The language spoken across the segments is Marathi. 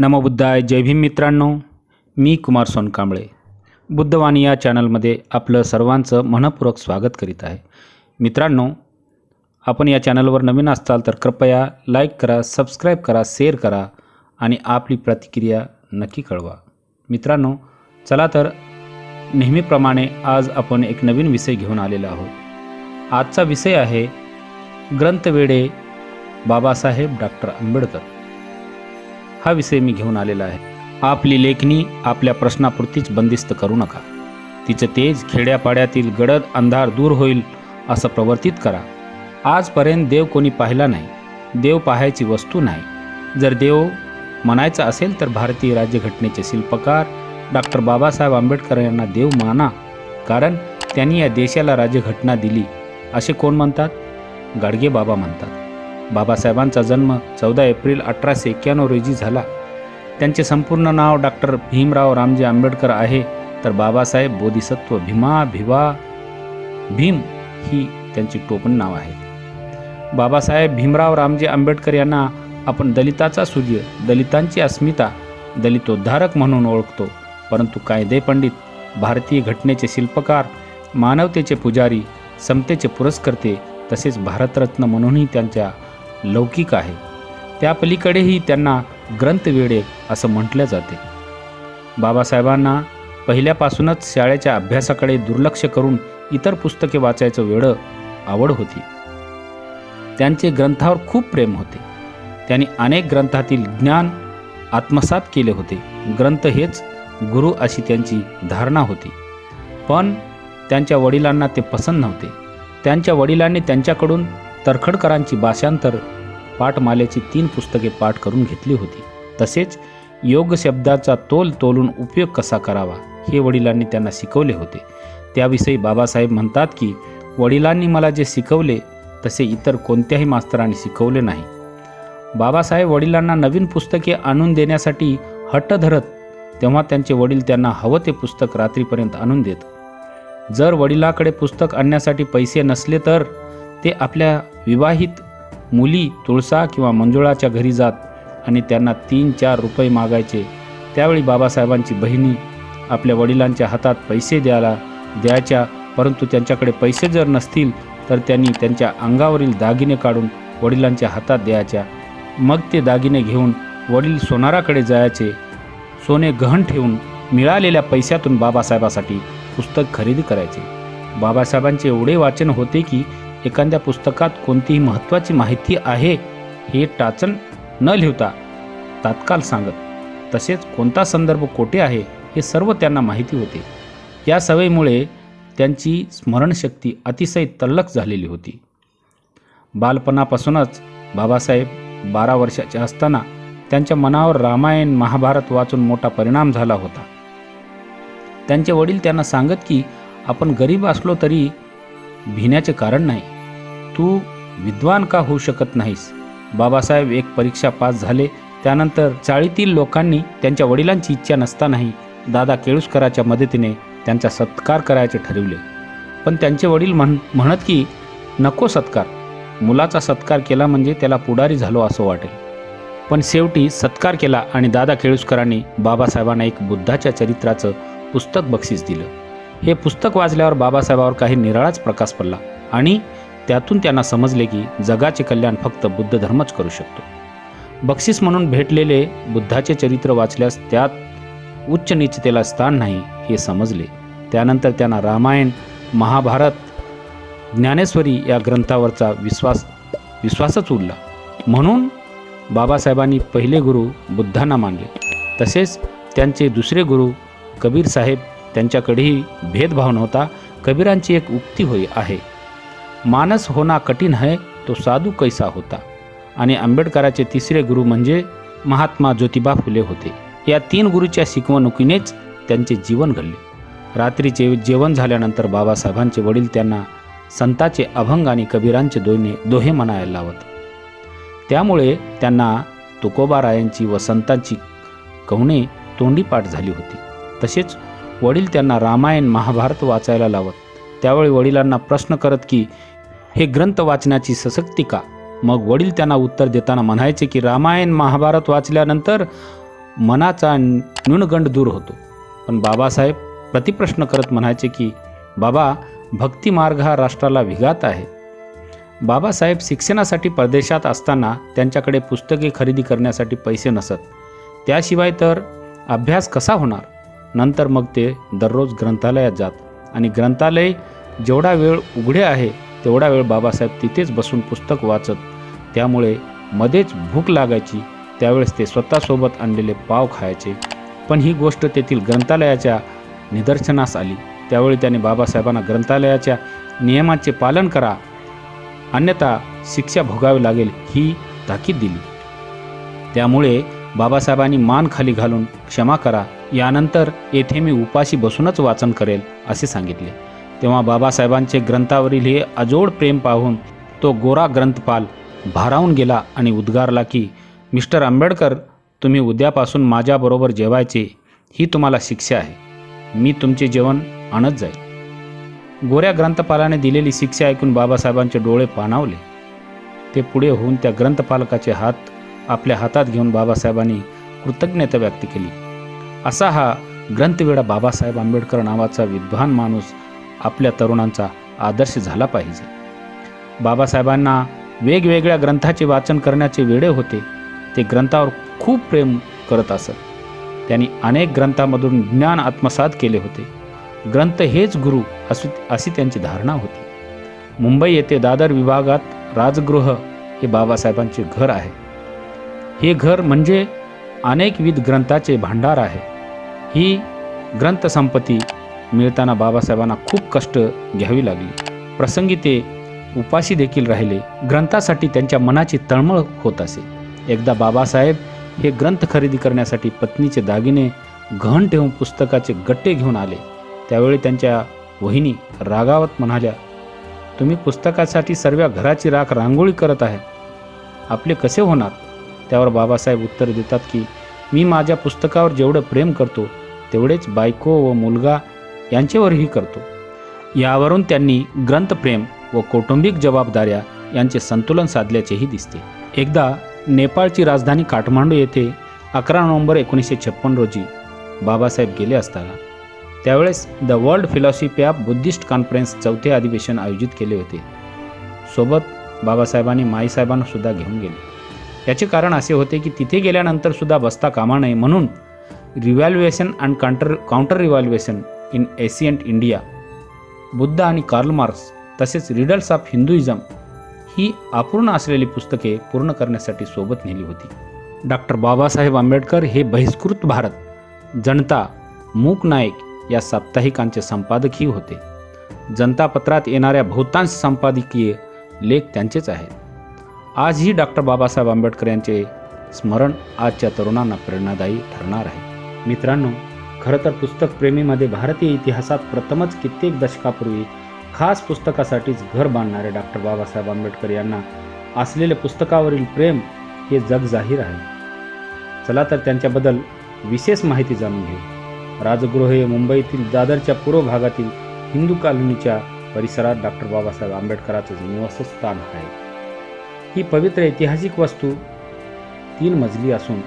नमबुद्धाय जय भीम मित्रांनो. मी कुमार सोनकांबळे. बुद्धवाणी या चॅनलमध्ये आपलं सर्वांचं मनपूर्वक स्वागत करीत आहे. मित्रांनो आपण या चॅनलवर नवीन असाल तर कृपया लाईक करा सबस्क्राईब करा शेअर करा आणि आपली प्रतिक्रिया नक्की कळवा. मित्रांनो चला तर नेहमीप्रमाणे आज आपण एक नवीन विषय घेऊन आलेलो आहोत. आजचा विषय आहे ग्रंथवेडे बाबासाहेब डॉक्टर आंबेडकर. हा विषय मी घेऊन आलेला आहे. आपली लेखणी आपल्या प्रश्नापुरतीच बंदिस्त करू नका. तिचं तेज खेड्यापाड्यातील गडद अंधार दूर होईल असं प्रवर्तित करा. आजपर्यंत देव कोणी पाहिला नाही. देव पाहायची वस्तू नाही. जर देव म्हणायचा असेल तर भारतीय राज्यघटनेचे शिल्पकार डॉक्टर बाबासाहेब आंबेडकर यांना देव माना. कारण त्यांनी या देशाला राज्यघटना दिली. असे कोण म्हणतात? गाडगे बाबा म्हणतात. बाबासाहेबांचा जन्म चौदा एप्रिल अठराशे एक्क्याण्णव रोजी झाला. त्यांचे संपूर्ण नाव डॉक्टर भीमराव रामजी आंबेडकर आहे. तर बाबासाहेब बोधिसत्व भीमा भिवा भीम ही त्यांची टोपण नाव आहे. बाबासाहेब भीमराव रामजी आंबेडकर यांना आपण दलिताचा सूर्य दलितांची अस्मिता दलितोद्धारक म्हणून ओळखतो. परंतु कायदे पंडित भारतीय घटनेचे शिल्पकार मानवतेचे पुजारी समतेचे पुरस्कर्ते तसेच भारतरत्न म्हणूनही त्यांच्या लौकिक आहे. त्या पलीकडेही त्यांना ग्रंथवेडे असं म्हटलं जाते. बाबासाहेबांना पहिल्यापासूनच शाळेच्या अभ्यासाकडे दुर्लक्ष करून इतर पुस्तके वाचायचं वेळं आवड होती. त्यांचे ग्रंथावर खूप प्रेम होते. त्यांनी अनेक ग्रंथातील ज्ञान आत्मसात केले होते. ग्रंथ हेच गुरु अशी त्यांची धारणा होती. पण त्यांच्या वडिलांना ते पसंत नव्हते. त्यांच्या वडिलांनी त्यांच्याकडून तरखडकरांची भाषांतर पाठमालेची तीन पुस्तके पाठ करून घेतली होती. तसेच योग शब्दाचा तोल तोलून उपयोग कसा करावा हे वडिलांनी त्यांना शिकवले होते. त्याविषयी बाबासाहेब म्हणतात की वडिलांनी मला जे शिकवले तसे इतर कोणत्याही मास्तरांनी शिकवले नाही. बाबासाहेब वडिलांना नवीन पुस्तके आणून देण्यासाठी हट्ट धरत तेव्हा त्यांचे वडील त्यांना हवं ते पुस्तक रात्रीपर्यंत आणून देत. जर वडिलाकडे पुस्तक आणण्यासाठी पैसे नसले तर ते आपल्या विवाहित मुली तुळसा किंवा मंजुळाच्या घरी जात आणि त्यांना तीन चार रुपये मागायचे. त्यावेळी बाबासाहेबांची बहिणी आपल्या वडिलांच्या हातात पैसे द्यायला द्यायच्या परंतु त्यांच्याकडे पैसे जर नसतील तर त्यांनी त्यांच्या अंगावरील दागिने काढून वडिलांच्या हातात द्यायच्या. मग ते दागिने घेऊन वडील सोनाराकडे जायचे. सोने गहन ठेवून मिळालेल्या पैशातून बाबासाहेबासाठी पुस्तक खरेदी करायचे. बाबासाहेबांचे एवढे वाचन होते की एखाद्या पुस्तकात कोणतीही महत्त्वाची माहिती आहे हे टाचण न लिहिता तात्काळ सांगत. तसेच कोणता संदर्भ कोठे आहे हे सर्व त्यांना माहिती होते. या सवयीमुळे त्यांची स्मरणशक्ती अतिशय तल्लख झालेली होती. बालपणापासूनच बाबासाहेब बारा वर्षाचे असताना त्यांच्या मनावर रामायण महाभारत वाचून मोठा परिणाम झाला होता. त्यांचे वडील त्यांना सांगत की आपण गरीब असलो तरी भिण्याचे कारण नाही. तू विद्वान का होऊ शकत नाहीस? बाबासाहेब एक परीक्षा पास झाले त्यानंतर चाळीतील लोकांनी त्यांच्या वडिलांची इच्छा नसतानाही दादा केळुसकराच्या मदतीने त्यांचा सत्कार करायचे ठरवले. पण त्यांचे वडील म्हण म्हणत की नको सत्कार. मुलाचा सत्कार केला म्हणजे त्याला पुढारी झालो असं वाटेल. पण शेवटी सत्कार केला आणि दादा केळुसकरांनी बाबासाहेबांना एक बुद्धाच्या चरित्राचं पुस्तक बक्षीस दिलं. हे पुस्तक वाचल्यावर बाबासाहेबावर काही निराळाच प्रकाश पडला आणि त्यातून त्यांना समजले की जगाचे कल्याण फक्त बुद्ध धर्मच करू शकतो. बक्षीस म्हणून भेटलेले बुद्धाचे चरित्र वाचल्यास त्यात उच्च नीचतेला स्थान नाही हे समजले. त्यानंतर त्यांना रामायण महाभारत ज्ञानेश्वरी या ग्रंथावरचा विश्वास विश्वासच उरला. म्हणून बाबासाहेबांनी पहिले गुरु बुद्धांना मानले. तसेच त्यांचे दुसरे गुरु कबीर साहेब त्यांच्याकडेही भेदभाव नव्हता. कबीरांची एक उक्ती होई आहे. मानस होना कठीण है तो साधू कैसा होता? आणि आंबेडकराचे तिसरे गुरु म्हणजे महात्मा ज्योतिबा फुले होते. या तीन गुरुच्या शिकवणुकीनेच त्यांचे जीवन घडले. रात्रीचे जेवण झाल्यानंतर बाबासाहेबांचे वडील त्यांना संताचे अभंग आणि कबीरांचे दोन्ही दोहे म्हणायला लावत. त्यामुळे त्यांना तुकोबारायांची व संतांची कवणे तोंडीपाठ झाली होती. तसेच वडील त्यांना रामायण महाभारत वाचायला लावत. त्यावेळी वडिलांना प्रश्न करत की हे ग्रंथ वाचण्याची सशक्ती का? मग वडील त्यांना उत्तर देताना म्हणायचे की रामायण महाभारत वाचल्यानंतर मनाचा न्यूनगंड दूर होतो. पण बाबासाहेब प्रतिप्रश्न करत म्हणायचे की बाबा भक्ती मार्ग हा राष्ट्राला विघात आहे. बाबासाहेब शिक्षणासाठी परदेशात असताना त्यांच्याकडे पुस्तके खरेदी करण्यासाठी पैसे नसत. त्याशिवाय तर अभ्यास कसा होणार? नंतर मग ते दररोज ग्रंथालयात जात. आणि ग्रंथालय जेवढा वेळ उघडे आहे तेवढा वेळ बाबासाहेब तिथेच बसून पुस्तक वाचत. त्यामुळे मध्येच भूक लागायची. त्यावेळेस ते स्वतःसोबत आणलेले पाव खायचे. पण ही गोष्ट तेथील ग्रंथालयाच्या निदर्शनास आली. त्यावेळी त्याने बाबासाहेबांना ग्रंथालयाच्या नियमाचे पालन करा. अन्यथा शिक्षा भोगावी लागेल ही ताकीद दिली. त्यामुळे बाबासाहेबांनी मान खाली घालून क्षमा करा. यानंतर येथे मी उपाशी बसूनच वाचन करेल असे सांगितले. तेव्हा बाबासाहेबांचे ग्रंथावरील हे अजोड प्रेम पाहून तो गोरा ग्रंथपाल भारावून गेला आणि उद्गारला की मिस्टर आंबेडकर तुम्ही उद्यापासून माझ्याबरोबर जेवायचे ही तुम्हाला शिक्षा आहे. मी तुमचे जेवण आणत जाईल. गोऱ्या ग्रंथपालाने दिलेली शिक्षा ऐकून बाबासाहेबांचे डोळे पाणावले. ते पुढे होऊन त्या ग्रंथपालकाचे हात आपल्या हातात घेऊन बाबासाहेबांनी कृतज्ञता व्यक्त केली. असा हा ग्रंथवेडा बाबासाहेब आंबेडकर नावाचा विद्वान माणूस आपल्या तरुणांचा आदर्श झाला पाहिजे. बाबासाहेबांना वेगवेगळ्या ग्रंथाचे वाचन करण्याचे वेडे होते. ते ग्रंथावर खूप प्रेम करत असत. त्यांनी अनेक ग्रंथामधून ज्ञान आत्मसात केले होते. ग्रंथ हेच गुरु असू अशी त्यांची धारणा होती. मुंबई येथे दादर विभागात राजगृह हे बाबासाहेबांचे घर आहे. हे घर म्हणजे अनेकविध ग्रंथाचे भांडार आहे. ही ग्रंथसंपत्ती मिळताना बाबासाहेबांना खूप कष्ट घ्यावी लागली. प्रसंगी ते उपाशी देखील राहिले. ग्रंथासाठी त्यांच्या मनाची तळमळ होत असे. एकदा बाबासाहेब हे ग्रंथ खरेदी करण्यासाठी पत्नीचे दागिने गहन ठेवून पुस्तकाचे गट्टे घेऊन आले. त्यावेळी त्यांच्या वहिनी रागावत म्हणाल्या तुम्ही पुस्तकासाठी सर्व घराची राख रांगोळी करत आहे. आपले कसे होणार? त्यावर बाबासाहेब उत्तर देतात की मी माझ्या पुस्तकावर जेवढं प्रेम करतो तेवढेच बायको व मुलगा यांच्यावरही करतो. यावरून त्यांनी ग्रंथप्रेम व कौटुंबिक जबाबदाऱ्या यांचे संतुलन साधल्याचेही दिसते. एकदा नेपाळची राजधानी काठमांडू येथे अकरा नोव्हेंबर एकोणीसशे छप्पन रोजी बाबासाहेब गेले असताना त्यावेळेस the world philosophy of Buddhist conference चौथे अधिवेशन आयोजित केले होते. सोबत बाबासाहेबांनी माईसाहेबांना सुद्धा घेऊन गेले. याचे कारण असे होते की तिथे गेल्यानंतर सुद्धा बसता कामा नये म्हणून revaluation and counter counter revaluation in ancient India Buddha आणि कार्ल मार्क्स तसेच रिडल्स ऑफ हिंदुइझम ही अपूर्ण असलेली पुस्तके पूर्ण करण्यासाठी सोबत नेली होती. डॉक्टर बाबासाहेब आंबेडकर हे बहिष्कृत भारत जनता मूक नायक या साप्ताहिकांचे संपादकही होते. जनतापत्रात येणाऱ्या बहुतांश संपादकीय लेख त्यांचेच आहेत. आजही डॉक्टर बाबासाहेब आंबेडकर यांचे स्मरण आजच्या तरुणांना प्रेरणादायी ठरणार आहे. मित्रांनो खरं तर पुस्तकप्रेमीमध्ये भारतीय इतिहासात प्रथमच कित्येक दशकापूर्वी खास पुस्तकासाठीच घर बांधणारे डॉक्टर बाबासाहेब आंबेडकर यांना असलेले पुस्तकावरील प्रेम हे जग जाहीर आहे. चला तर त्यांच्याबद्दल विशेष माहिती जाणून घेऊ. राजगृह हे मुंबईतील दादरच्या पूर्व भागातील हिंदू कॉलनीच्या परिसरात डॉक्टर बाबासाहेब आंबेडकरांचं निवासस्थान आहे. ही पवित्र ऐतिहासिक वस्तू तीन मजली असून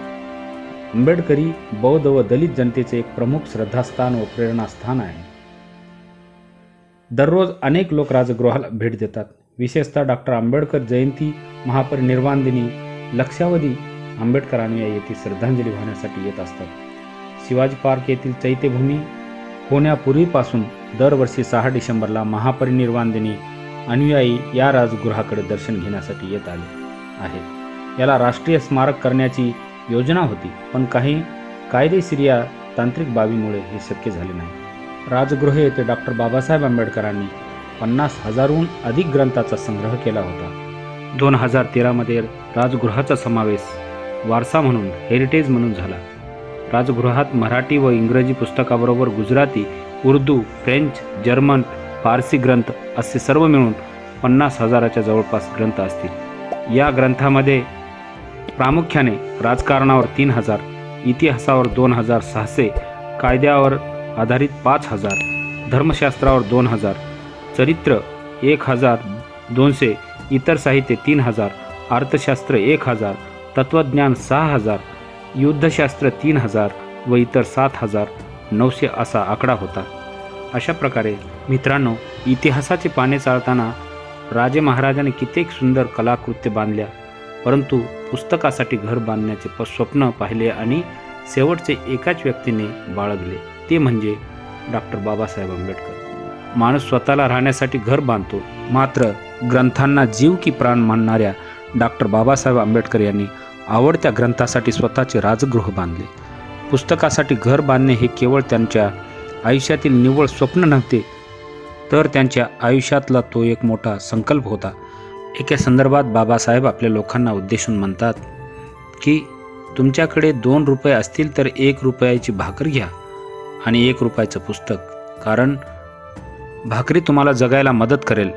आंबेडकरी बौद्ध व दलित जनतेचे एक प्रमुख श्रद्धास्थान व प्रेरणास्थान आहे. दररोज अनेक लोक राजगृहाला भेट देतात. विशेषतः डॉक्टर आंबेडकर जयंती महापरिनिर्वाण दिनी लक्षावधी आंबेडकर येथे श्रद्धांजली वाहण्यासाठी येत असतात. शिवाजी पार्क येथील चैत्यभूमी होण्यापूर्वीपासून दरवर्षी सहा डिसेंबरला महापरिनिर्वाण दिनी अनुयायी या राजगृहाकडे दर्शन घेण्यासाठी येत आले. आहेत याला राष्ट्रीय स्मारक करण्याची योजना होती पण काही कायदेशीर या तांत्रिक बाबीमुळे हे शक्य झाले नाही. राजगृह येथे डॉक्टर बाबासाहेब आंबेडकरांनी पन्नास हजारहून अधिक ग्रंथाचा संग्रह केला होता. दोन हजार तेरामध्ये राजगृहाचा समावेश वारसा म्हणून हेरिटेज म्हणून झाला. राजगृहात मराठी व इंग्रजी पुस्तकाबरोबर गुजराती उर्दू फ्रेंच जर्मन फारसी ग्रंथ असे सर्व मिळून पन्नास हजाराच्या जवळपास ग्रंथ असतील. या ग्रंथामध्ये प्रामुख्याने राजकारणावर तीन हजार इतिहासावर दोन हजार सहाशे कायद्यावर आधारित पाच हजार धर्मशास्त्रावर दोन हजार चरित्र एक हजार दोनशे इतर साहित्य तीन हजार अर्थशास्त्र एक हजार तत्त्वज्ञान सहा हजार युद्धशास्त्र तीन हजार व इतर सात हजार नऊशे असा आकडा होता. अशा प्रकारे मित्रांनो इतिहासाचे पाने चालताना राजे महाराजांनी कित्येक सुंदर कलाकृत्य बांधल्या. परंतु पुस्तकासाठी घर बांधण्याचे प स्वप्न पाहिले आणि शेवटचे एकाच व्यक्तीने बाळगले. ते म्हणजे डॉक्टर बाबासाहेब आंबेडकर. माणूस स्वतःला राहण्यासाठी घर बांधतो. मात्र ग्रंथांना जीव की प्राण मानणाऱ्या डॉक्टर बाबासाहेब आंबेडकर यांनी आवडत्या ग्रंथासाठी स्वतःचे राजगृह बांधले. पुस्तकासाठी घर बांधणे हे केवळ त्यांच्या आयुष्यातील निव्वळ स्वप्न नव्हते तर त्यांच्या आयुष्यातला तो एक मोठा संकल्प होता. एका संदर्भात बाबासाहेब आपल्या लोकांना उद्देशून म्हणतात की तुमच्याकडे दोन रुपये असतील तर एक रुपयाची भाकर घ्या आणि एक रुपयाचं पुस्तक. कारण भाकरी तुम्हाला जगायला मदत करेल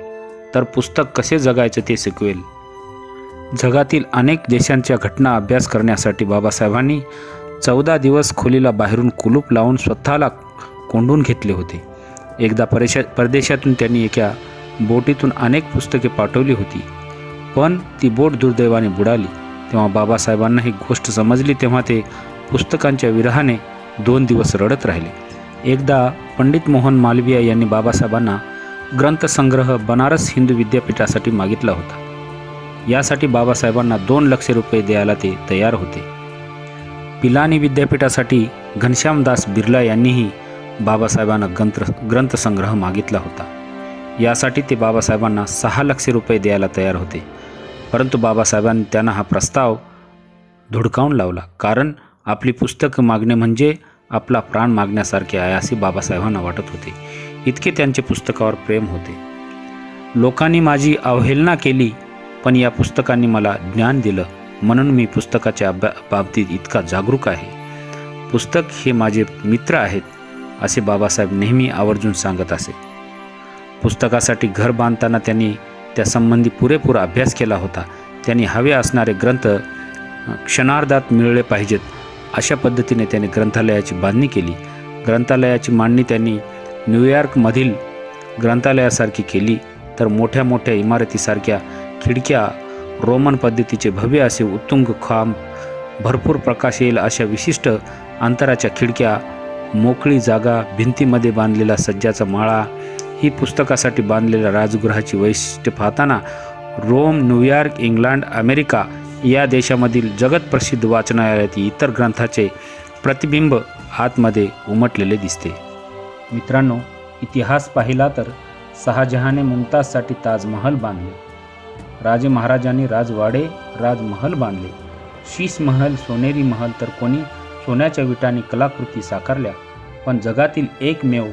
तर पुस्तक कसे जगायचे ते शिकवेल. जगातील अनेक देशांच्या घटना अभ्यास करण्यासाठी बाबासाहेबांनी चौदा दिवस खोलीला बाहेरून कुलूप लावून स्वतःला कोंडून घेतले होते. एकदा परेशा परदेशातून त्यांनी एका बोटीतून अनेक पुस्तके पाठवली होती. पण ती बोट दुर्दैवाने बुडाली. तेव्हा बाबासाहेबांना ही गोष्ट समजली तेव्हा ते पुस्तकांच्या विरहाने दोन दिवस रडत राहिले. एकदा पंडित मोहन मालविया यांनी बाबासाहेबांना ग्रंथसंग्रह बनारस हिंदू विद्यापीठासाठी मागितला होता. यासाठी बाबासाहेबांना दोन लक्ष रुपये द्यायला ते तयार होते. पिलानी विद्यापीठासाठी घनश्यामदास बिर्ला यांनीही बाबासाहेबांना ग्रंथ ग्रंथसंग्रह मागितला होता. यासाठी ते बाबासाहेबांना सहा लक्ष रुपये द्यायला तयार होते. परंतु बाबासाहेबांनी त्यांना हा प्रस्ताव धुडकावून लावला. कारण आपली पुस्तकं मागणे म्हणजे आपला प्राण मागण्यासारखे आहे असे बाबासाहेबांना वाटत होते. इतके त्यांचे पुस्तकावर प्रेम होते. लोकांनी माझी अवहेलना केली पण या पुस्तकांनी मला ज्ञान दिलं. म्हणून मी पुस्तकाच्या अभ्या बाबतीत इतका जागरूक आहे. पुस्तक हे माझे मित्र आहेत. असे बाबासाहेब नेहमी आवर्जून सांगत असे. पुस्तकासाठी घर बांधताना त्यांनी त्यासंबंधी पुरेपूर अभ्यास केला होता. त्यांनी हवे असणारे ग्रंथ क्षणार्धात मिळले पाहिजेत अशा पद्धतीने त्यांनी ग्रंथालयाची बांधणी केली. ग्रंथालयाची मांडणी त्यांनी न्यूयॉर्कमधील ग्रंथालयासारखी केली तर मोठ्या मोठ्या इमारतीसारख्या खिडक्या रोमन पद्धतीचे भव्य असे उत्तुंग खांब भरपूर प्रकाश येईल अशा विशिष्ट अंतराच्या खिडक्या मोकळी जागा भिंतीमध्ये बांधलेला सज्जाचा माळा ही पुस्तकासाठी बांधलेल्या राजगृहाची वैशिष्ट्य पाहताना रोम न्यूयॉर्क इंग्लंड अमेरिका या देशामधील जगतप्रसिद्ध वाचनालयातील इतर ग्रंथाचे प्रतिबिंब आतमध्ये उमटलेले दिसते. मित्रांनो इतिहास पाहिला तर शहाजहाने मुमताजसाठी ताजमहल बांधले. राजे महाराजांनी राजवाडे राजमहल बांधले. शीस महल सोनेरी महल तर कोणी सोन्याच्या विटांनी कलाकृती साकारल्या. पण जगातील एकमेव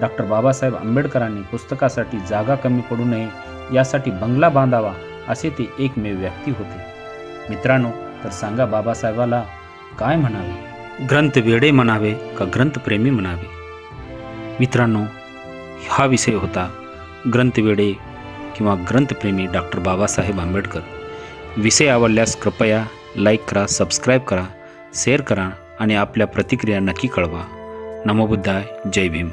डॉक्टर बाबासाहेब आंबेडकरांनी पुस्तकासाठी जागा कमी पडू नये यासाठी बंगला बांधावा असे ते एकमेव व्यक्ती होते. मित्रांनो तर सांगा बाबासाहेबाला काय म्हणावे? ग्रंथ वेडे म्हणावे का ग्रंथप्रेमी म्हणावे? मित्रांनो हा विषय होता ग्रंथवेडे किंवा ग्रंथप्रेमी डॉक्टर बाबासाहेब आंबेडकर. विषय आवडल्यास कृपया लाईक करा सबस्क्राईब करा शेअर करा आणि आपल्या प्रतिक्रिया नक्की कळवा. नमोबुद्धाय जय भीम.